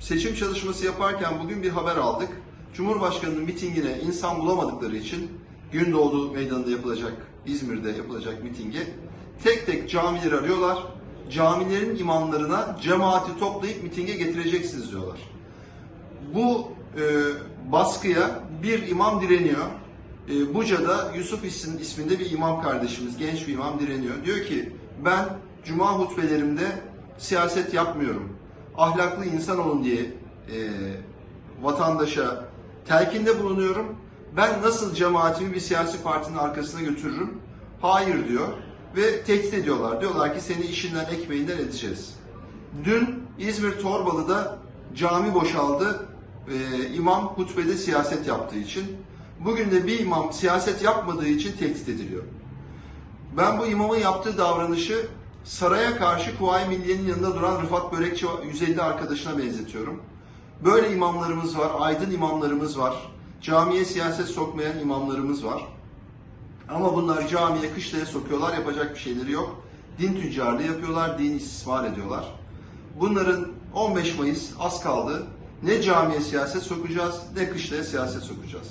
seçim çalışması yaparken bugün bir haber aldık. Cumhurbaşkanının mitingine insan bulamadıkları için Gündoğdu Meydanı'nda yapılacak, İzmir'de yapılacak mitinge tek tek camileri arıyorlar. Camilerin imamlarına cemaati toplayıp mitinge getireceksiniz diyorlar. Bu e, baskıya bir imam direniyor. E, Buca'da Yusuf isminde bir imam kardeşimiz, genç bir imam direniyor. Diyor ki ben cuma hutbelerimde siyaset yapmıyorum. Ahlaklı insan olun diye e, vatandaşa telkinde bulunuyorum. Ben nasıl cemaatimi bir siyasi partinin arkasına götürürüm? Hayır diyor ve tehdit ediyorlar. Diyorlar ki seni işinden ekmeğinden edeceğiz. Dün İzmir Torbalı'da cami boşaldı. Ee, imam hutbede siyaset yaptığı için. Bugün de bir imam siyaset yapmadığı için tehdit ediliyor. Ben bu imamın yaptığı davranışı saraya karşı Kuvayi Milliye'nin yanında duran Rıfat Börekçi 150 arkadaşına benzetiyorum. Böyle imamlarımız var, aydın imamlarımız var. Camiye siyaset sokmayan imamlarımız var. Ama bunlar camiye, kışlaya sokuyorlar, yapacak bir şeyleri yok. Din tüccarlığı yapıyorlar, din istismar ediyorlar. Bunların 15 Mayıs az kaldı. Ne camiye siyaset sokacağız, ne kışlaya siyaset sokacağız.